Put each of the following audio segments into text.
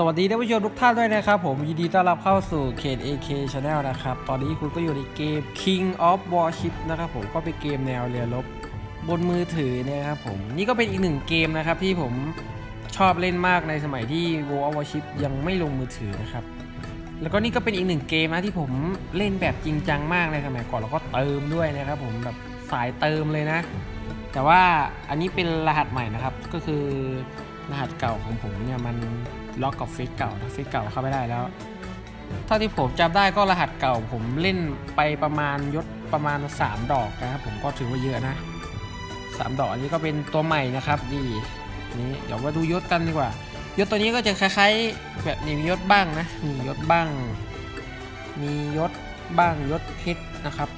สวัสดีท่านผู้ชมทุกท่านด้วยนะครับ ผมยินดีต้อนรับเข้าสู่เคน AK Channel นะครับ ตอนนี้คุณก็อยู่ในเกม King of Warship นะครับผมก็เป็นเกมแนวเรือรบบนมือถือเนี่ยครับผมนี่ก็เป็นอีกหนึ่งเกมนะครับที่ผมชอบเล่นมากในสมัยที่ World of Warship ยังไม่ลงมือถือนะครับแล้วก็นี่ก็เป็นอีกหนึ่งเกมนะที่ผมเล่นแบบจริงจังมากในสมัยก่อนแล้วก็เติมด้วยนะครับผมแบบสายเติมเลยนะ แต่ว่าอันนี้เป็นรหัสใหม่นะครับก็คือรหัสเก่าของผมเนี่ยมัน ล็อกกับเฟซเก่านะเฟซเก่าเข้าไม่ได้แล้ว เท่าที่ผมจำได้ก็รหัสเก่า ผมเล่นไปประมาณยศประมาณ 3 ดอกนะครับผมก็ถือว่าเยอะนะ 3 ดอกอันนี้ก็เป็นตัวใหม่นะครับดีนี่เดี๋ยวมาดูยศกันดีกว่ายศตัวนี้ก็จะคล้ายๆแบบมียศบ้างนะมียศบ้าง มียศบ้างยศเพชรนะครับ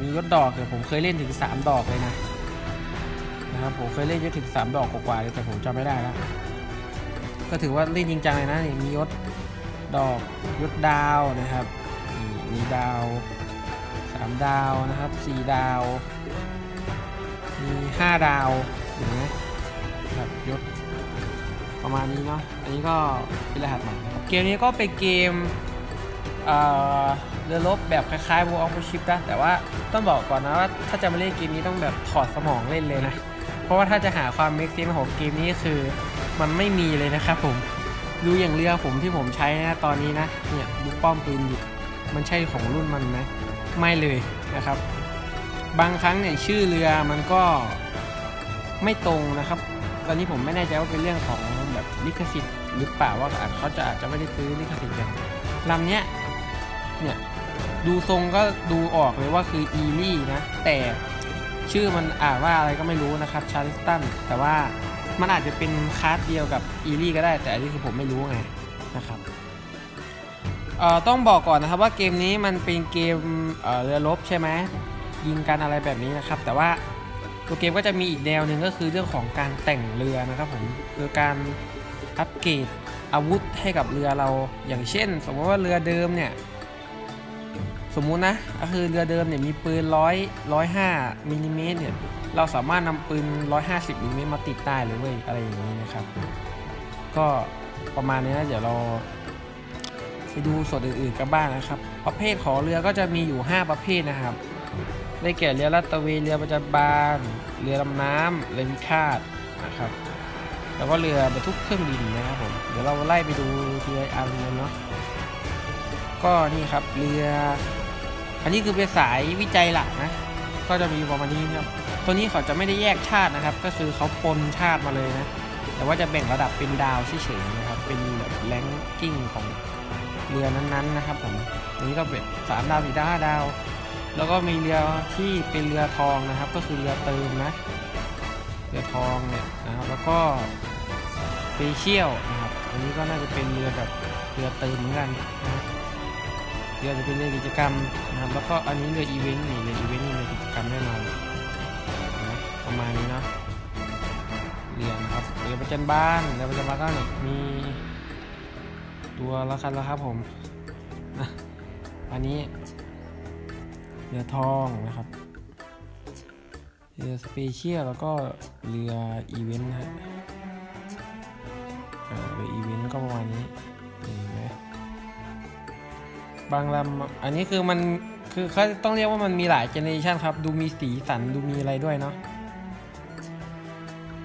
มียศดอกเดี๋ยวผมเคยเล่นถึง 3 ดอกเลยนะนะครับผมเคยเล่นยศถึง 3 ดอกกว่าๆเลยแต่ผมจำไม่ได้แล้ว ก็ถือว่าเล่นจริงจังเลยนะนี่มียศดอกยศดาวนะครับมีดาว3ดาวนะครับ4ดาว มี5ดาวอย่างเงี้ยครับยศประมาณนี้เนาะอันนี้ก็เป็นรหัสใหม่เกมนี้ก็เป็นเกมเอ่อเรือรบแบบคล้ายๆ World of Warship นะแต่ว่าต้องบอกก่อนนะว่าถ้าจะมาเล่นเกมนี้ต้องแบบถอดสมองเล่นเลยนะ เพราะว่าถ้าจะหาความเมคเซนของเกมนี้คือ มันไม่มีเลยนะครับผมดูอย่างเรือผมที่ผมใช้นะตอนนี้นะเนี่ยดูป้อมปืนดิมันใช่ของรุ่นมันไหมไม่เลยนะครับ บางครั้งเนี่ยชื่อเรือมันก็ไม่ตรงนะครับ ตอนนี้ผมไม่แน่ใจว่าเป็นเรื่องของแบบลิขสิทธิ์หรือเปล่าว่าอาจเขาจะอาจจะไม่ได้ซื้อลิขสิทธิ์อย่างลำเนี้ยเนี่ยดูทรงก็ดูออกเลยว่าคืออีลี่นะแต่ชื่อมันอ่านว่าอะไรก็ไม่รู้นะครับชาริสตันแต่ว่า มันอาจจะเป็นคลาสเดียวกับอีลี่ก็ได้ แต่อันนี้คือผมไม่รู้ไงนะครับเอ่อต้องบอกก่อนนะครับว่าเกมนี้มันเป็นเกมเเรือรบใช่ไหมยิงกันอะไรแบบนี้นะครับ แต่ว่าตัวเกมก็จะมีอีกแนวหนึ่งก็คือเรื่องของการแต่งเรือนะครับผมคือการอัปเกรดอาวุธให้กับเรือเราอย่างเช่น สมมติว่าเรือเดิมเนี่ยสมมุตินะก็คือเรือเดิมเนี่ยมีปืนร้อยร้อยห้ามิลลิเมตรเนี่ย เราสามารถนำปืน 150มิลลิเมตรมาติดได้เลยเว้ยอะไรอย่างนี้นะครับ ก็ประมาณนี้นะเดี๋ยวเราไปดูส่วนอื่นๆกันบ้างนะครับ ประเภทของเรือก็จะมีอยู่ 5 ประเภทนะครับ ได้แก่เรือลาดตระเวนเรือประจำบานเรือลำน้ำเรือพิฆาตนะครับ แล้วก็เรือบรรทุกเครื่องบินนะครับผม เดี๋ยวเราไล่ไปดูทีละอันเลยเนาะ ก็นี่ครับเรือ อันนี้คือเป็นสายวิจัยหลักนะ ก็จะมีประมาณนี้นะครับ ตัวนี้เขาจะไม่ได้แยกชาตินะครับ ก็คือเขาปนชาติมาเลยนะ แต่ว่าจะแบ่งระดับเป็นดาวเฉยๆนะครับ เป็นแบบแรงกิ้งของเรือนั้นๆนะครับผมอันนี้ก็เป็นสามดาวสี่ดาวห้าดาว แล้วก็มีเรือที่เป็นเรือทองนะครับ ก็คือเรือเติมนะ เรือทองเนี่ยนะครับ แล้วก็เปเชียลนะครับ อันนี้ก็น่าจะเป็นเรือแบบเรือเติมเหมือนกันนะ เรือจะเป็นเรือกิจกรรมนะครับแล้วก็อันนี้เรืออีเวนต์นี่เรืออีเวนต์นี่เรือกิจกรรมแน่นอนนะประมาณนี้เนาะเรือนะครับเรือประจันบ้านเรือประจันบ้านก็มีตัวละคันแล้วครับผมอะอันนี้เรือทองนะครับเรือสเปเชียลแล้วก็เรืออีเวนต์นะฮะอ่าเรืออีเวนต์ก็ประมาณนี้ บางลำอันนี้คือมันคือเขาต้องเรียกว่ามันมีหลายเจเนอเรชันครับ ดูมีสีสันดูมีอะไรด้วยเนาะ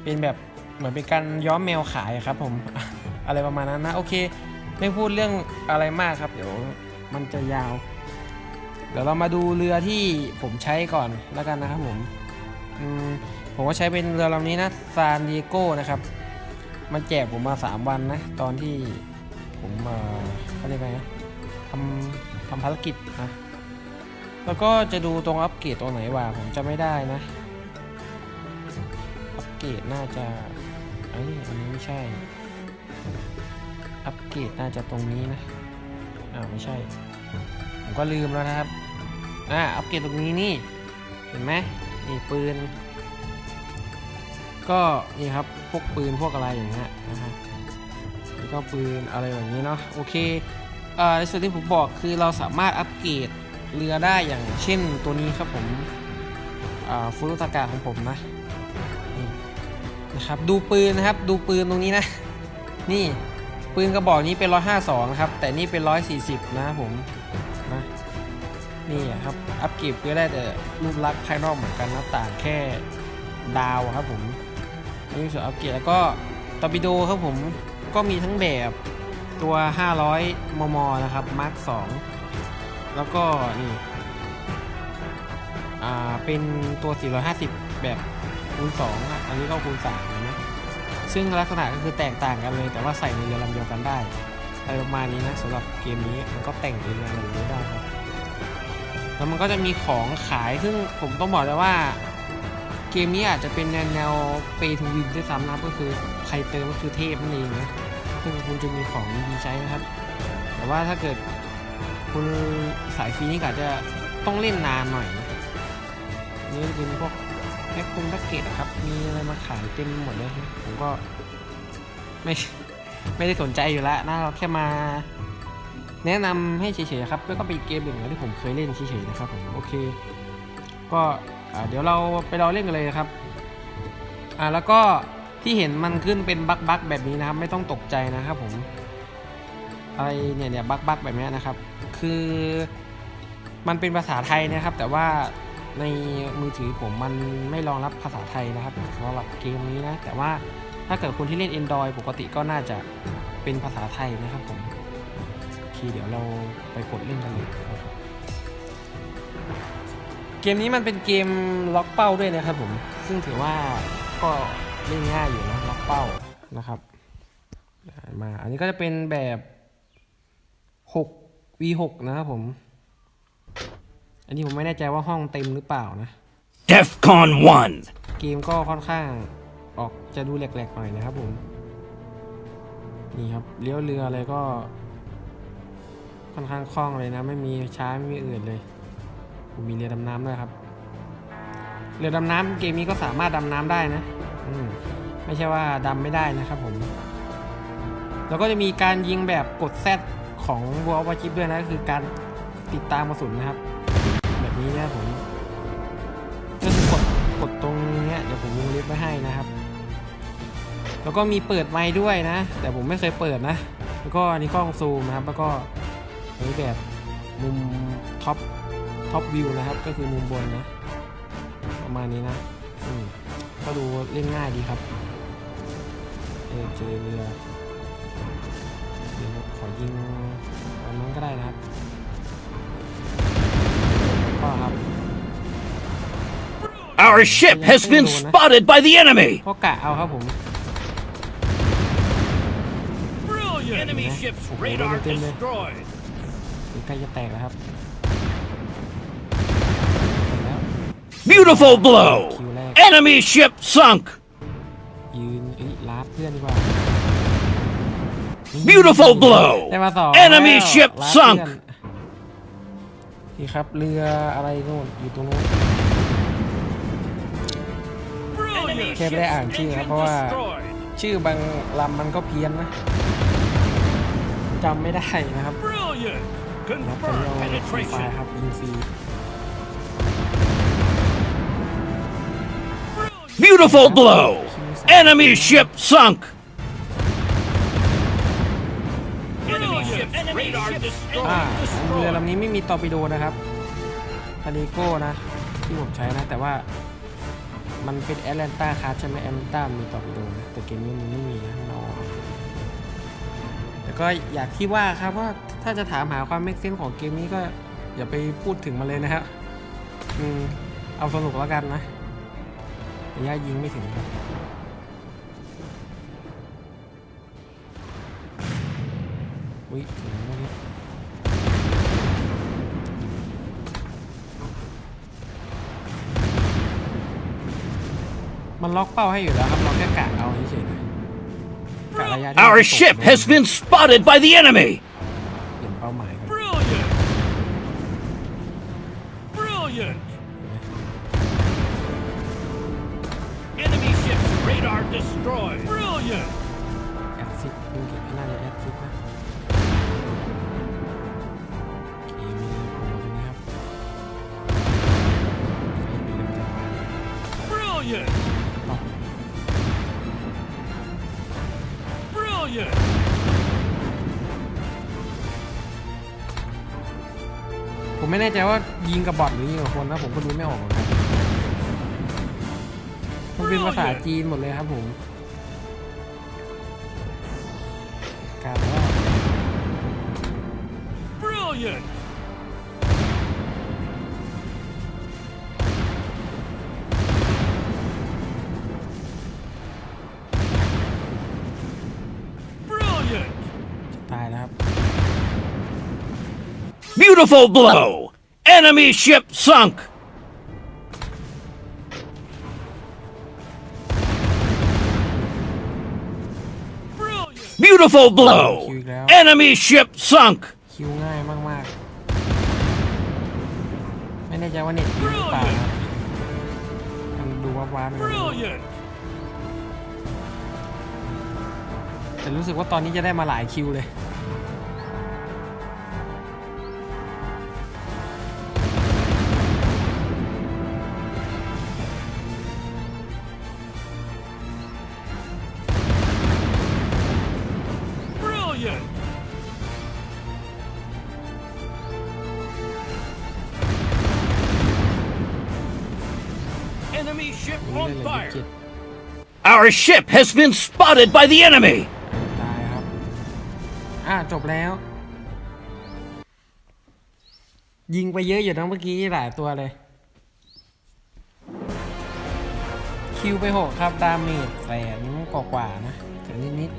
เป็นแบบเหมือนเป็นการย้อมแมวขายครับผม อะไรประมาณนั้นนะ โอเค ไม่พูดเรื่องอะไรมากครับ เดี๋ยวมันจะยาว เดี๋ยวเรามาดูเรือที่ผมใช้ก่อนแล้วกันนะครับผมอืมผมก็ใช้เป็นเรือลำนี้นะซานดิเอโกนะครับ มันแจกผมมา 3 วันนะ ตอนที่ผมเอ่อเขาเรียกไงนะ ทำทำภารกิจนะแล้วก็จะดูตรงอัปเกรดตรงไหนว่าผมจะไม่ได้นะอัปเกรดน่าจะเอ้ยอันนี้ไม่ใช่ อัปเกรดน่าจะตรงนี้นะอ้าวไม่ใช่ ผมก็ลืมแล้วนะครับอ่าอัปเกรดตรงนี้นี่เห็นไหมนี่ปืน ก็นี่ครับพวกปืนพวกอะไรอย่างเงี้ยนะฮะแล้วก็ปืนอะไรแบบนี้เนาะโอเค ในส่วนที่ผมบอกคือเราสามารถอัปเกรดเรือได้อย่างเช่นตัวนี้ครับผมฟุรุตากะของผมนะนะครับดูปืนนะครับดูปืนตรงนี้นะ นี่ปืนกระบอกนี้เป็น 152นะครับแต่นี่เป็น 140 นะครับผมนะนี่ครับอัปเกรดก็ได้แต่รูปลักษณ์ภายนอกเหมือนกันนะต่างแค่ดาวครับผมนี่ส่วนอัปเกรดแล้วก็ตอร์ปิโดครับผมก็มีทั้งแบบ ตัว 500 มม นะครับ มาร์ค2แล้วก็นี่ อ่า เป็นตัว 450 แบบคูณ2อะ อันนี้ก็คูณ3เห็นไหมซึ่งลักษณะก็คือแตกต่างกันเลย แต่ว่าใส่ในเรือลำเดียวกันได้อะไรประมาณนี้นะสำหรับเกมนี้มันก็แต่งเรืออะไรอย่างนี้ได้ครับ แล้วมันก็จะมีของขาย ซึ่งผมต้องบอกเลยว่าเกมนี้อาจจะเป็นแนวแนวเปทูวินด้วยซ้ำนะก็คือใครเติมก็คือเทพนั่นเองนะ ซึ่งคุณจะมีของดีใช้นะครับ แต่ว่าถ้าเกิดคุณสายฟรีนี่ก็อาจจะต้องเล่นนานหน่อยนะนี่เป็นพวกแพ็คกงแพ็กเกจอะครับ มีอะไรมาขายเต็มหมดเลยผมก็ไม่ไม่ได้สนใจอยู่แล้วนะเราแค่มา แนะนำให้เฉยๆครับแล้วก็เป็นเกมหนึ่งที่ผมเคยเล่นเฉยๆนะครับผมโอเค ก็เดี๋ยวเราไปรอเล่นกันเลยนะครับ อ่าแล้วก็ ที่เห็นมันขึ้นเป็นบักบักแบบนี้นะครับ ไม่ต้องตกใจนะครับผมอะไรเนี่ยเนี่ยบักบักแบบนี้นะครับ คือมันเป็นภาษาไทยนะครับ แต่ว่าในมือถือผมมันไม่รองรับภาษาไทยนะครับสำหรับเกมนี้นะ แต่ว่าถ้าเกิดคนที่เล่น Android ปกติก็น่าจะเป็นภาษาไทยนะครับผมโอเคเดี๋ยวเราไปกดเล่นกันเลยนะครับเกมนี้มันเป็นเกมล็อกเป้าด้วยนะครับผม ซึ่งถือว่าก็ เล่นง่ายอยู่นะล็อกเป้านะครับอ่ามาอันนี้ก็จะเป็นแบบ6 v 6นะครับผม อันนี้ผมไม่แน่ใจว่าห้องเต็มหรือเปล่านะ DEFCON 1. เกมก็ค่อนข้างออกจะดูแหลกๆหน่อยนะครับผม นี่ครับเลี้ยวเรืออะไรก็ ค่อนข้างคล่องเลยนะ ไม่มีช้าไม่มีอื่นเลยผมมีเรือดำน้ำด้วยครับ เรือดำน้ำเกมนี้ก็สามารถดำน้ำได้นะอืม ไม่ใช่ว่าดำไม่ได้นะครับผม แล้วก็จะมีการยิงแบบกดแซดของบัววาชิปด้วยนะก็คือการติดตามกระสุนนะครับ แบบนี้นะผมก็คือกดกดตรงเนี้ยเดี๋ยวผมวงเล็บไว้ให้นะครับ แล้วก็มีเปิดไมค์ด้วยนะ แต่ผมไม่เคยเปิดนะ แล้วก็อันนี้กล้องซูมนะครับ แล้วก็นนี้แบบมุมท็อปท็อปวิวนะครับ ก็คือมุมบนนะ ประมาณนี้นะ อืม ก็ดูเล่นง่ายดีครับเออเจอเรือเดี๋ยวขอยิงตอนนั้นก็ได้นะครับก็ครับ Our ship has been spotted by the enemy. ก็กะเอาครับผม Enemy Yeah. ship's Oh, radar look at them there. destroyed. ใกล้จะแตกแล้วครับแตกแล้ว Beautiful blow. Kill lag. Enemy ship sunk. ยืนเอ้ยลาดเพื่อนดีกว่า Beautiful blow. ได้มาสอง Enemy แล้ว ship ลาด sunk เพื่อนนี่ครับเรืออะไรนู่นอยู่ตรงนู้น Enemy แค่ไม่ได้อ่านชื่อครับเพราะว่า destroyed. ชื่อบางลำมันก็เพี้ยนนะจำไม่ได้นะครับ Brilliant. นะครับตอนนี้เอาฟรีไฟล์ครับยิงฟรี Beautiful blow. Enemy ship sunk. Enemy ship radar อ่า destroyed. เรือลำนี้ไม่มีตอร์ปิโดนะครับคาริโก้นะ ที่ผมใช้นะ แต่ว่ามันเป็นแอตแลนตาคาร์ใช่ไหมแอตแลนตามีตอร์ปิโดนะแต่เกมนี้มันไม่มีนะเราแต่ก็อยากที่ว่าครับว่าถ้าจะถามหาความเมกเซนของเกมนี้ก็อย่าไปพูดถึงมันเลยนะครับอืมเอาสนุกแล้วกันนะ ระยะยิงไม่ถึงครับอุ้ยถึงแล้วเนี่ยมันล็อกเป้าให้อยู่แล้วครับเราแค่กะเอาเฉยๆนะกะระยะที่ Our มันตก ship ลง has been spotted by the enemy. ผมไม่แน่ใจว่ายิงกับบอทหรือยิงกับคนนะผมก็ดูไม่ออกเหมือนกันมันเป็นภาษาจีนหมดเลยครับผมการว่า Brilliant! Beautiful blow! Enemy ship sunk! Brilliant! Beautiful blow! Enemy ship sunk! คิวง่ายมากๆ ไม่แน่ใจว่าเน็ตดีหรือเปล่าครับมันดูว้าวๆไปเลย Brilliant! แต่รู้สึกว่าตอนนี้จะได้มาหลายคิวเลย นี่ on เลยเลย fire! จิต Our ship has been spotted by the enemy! ตายครับ อะจบแล้ว ยิงไปเยอะอยู่นะเมื่อกี้หลายตัวเลย คิวไปหกครับ ดาเมจแสนกว่าๆนะถึงนิด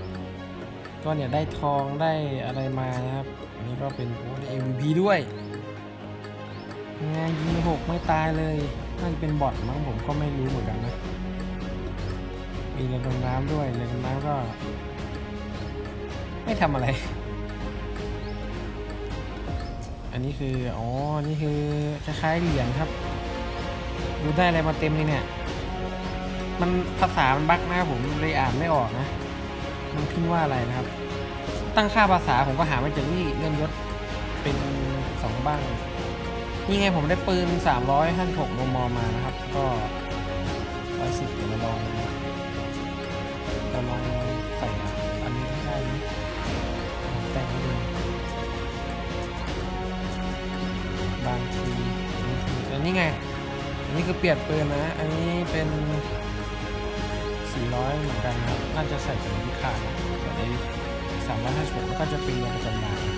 ๆก็เนี่ยได้ทองได้อะไรมานะครับ อันนี้ก็เป็นโอ้ได้ MVP ด้วยยังไงยิงไปหกไม่ตายเลย น่าจะเป็นบอทมั้งผมก็ไม่รู้เหมือนกันนะ มีเรือดำน้ำด้วยเรือดำน้ำก็ ไม่ทำอะไร อันนี้คือ อ๋อ นี่คือคล้ายๆเหรียญครับ ดูได้อะไรมาเต็มเลยเนี่ย มันภาษามันบั๊กนะผมเลยอ่านไม่ออกนะ มันพิมพ์ว่าอะไรนะครับ ตั้งค่าภาษาผมก็หาไม่เจอนี่เลื่อนยศเป็นสองบ้าง นี่ไงผมได้ปืน 356มมมานะครับ ก็110เดี๋ยวเราลองเราลองใส่อันนี้ได้ไหมแต่งให้ดูบางทีอันนี้ไง อันนี้คือเปลี่ยนปืนนะ อันนี้เป็น 400 เหมือนกันครับ น่าจะใส่เป็นพิคาดส่วนไอ้356ก็จะเป็นเรือประจำบานนะค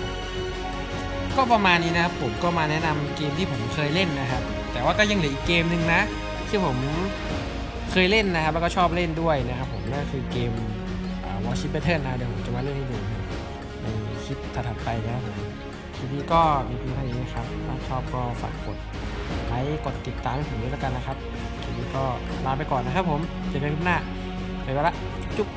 รับ ก็ประมาณนี้นะครับผมก็มาแนะนำเกมที่ผมเคยเล่นนะครับ แต่ว่าก็ยังเหลืออีกเกมหนึ่งนะที่ผมเคยเล่นนะครับ แล้วก็ชอบเล่นด้วยนะครับ ผมนั่นคือเกมวอชิปเปอร์เทิร์นะเดี๋ยวผมจะมาเล่นให้ดูในคลิปถัดไปนะครับผมคลิปนี้ก็มีเพียงเท่านี้นะครับถ้าชอบก็ฝากกดไลค์กดติดตามให้ผมด้วยแล้วกันนะครับคลิปนี้ก็ลาไปก่อนนะครับผมเจอกันคลิปหน้าไปแล้วละจุ๊บ